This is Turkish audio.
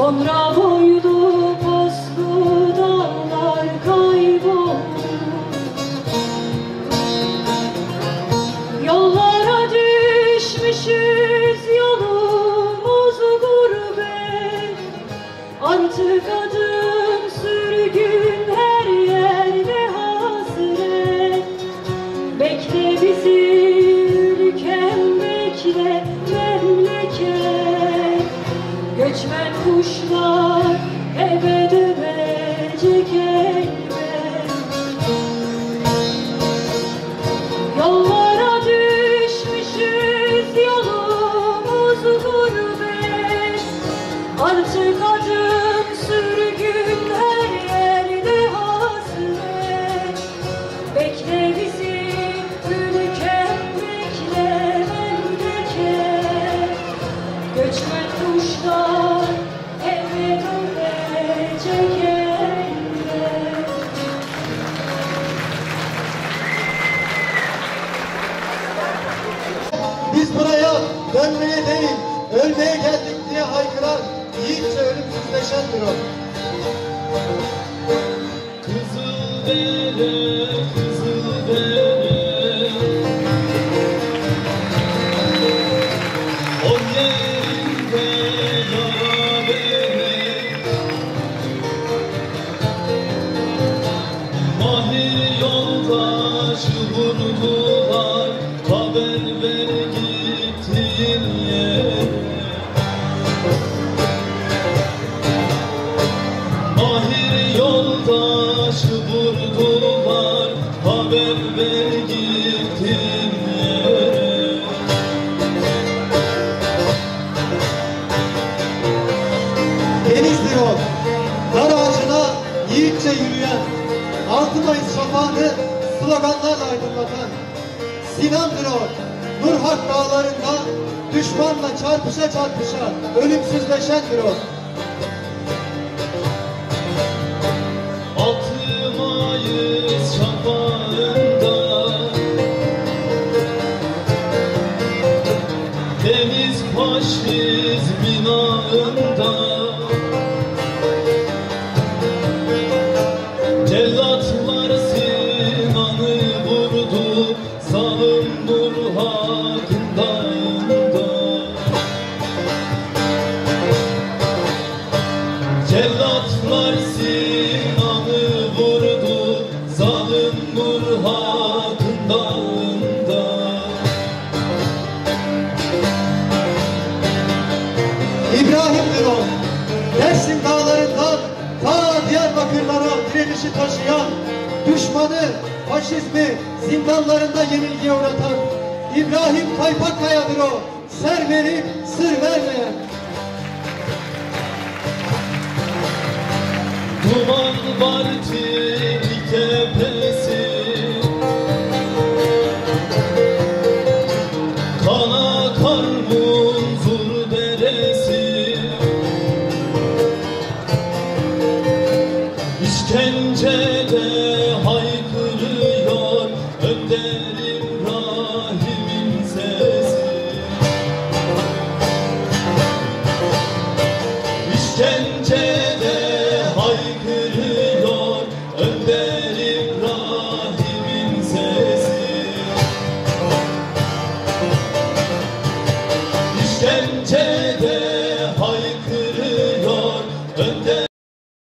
Sonra boylu poslu dağlar kayboldu Yollara düşmüşüz yolumuz gurbet Artık adım sürgün her yerde hasret Bekle bizi ülkem bekle. memleket Göçmen kuşlar dönmeye değil, ölmeye geldik diye haykıran yiğitçe ölümsüzleşendir o. Kızıldere, Denizdir o. Dar ağacına yiğitçe yürüyen, 6 Mayıs şafağını sloganlarla aydınlatan. Sinan'dır o. Nurhak dağlarında düşmanla çarpışa çarpışa Mayıs şafağında Deniz faşizmin ağında Cellatlar İbrahim'dir o. Dersim dağlarından ta Diyarbakırlara direnişi taşıyan, düşmanı, faşizmi zindanlarında yenilgiye uğratan İbrahim Kaypakkaya'dır o. Ser verip sır vermeyen. Duman var tek tepesi. Kana akar munzur deresi. İşkence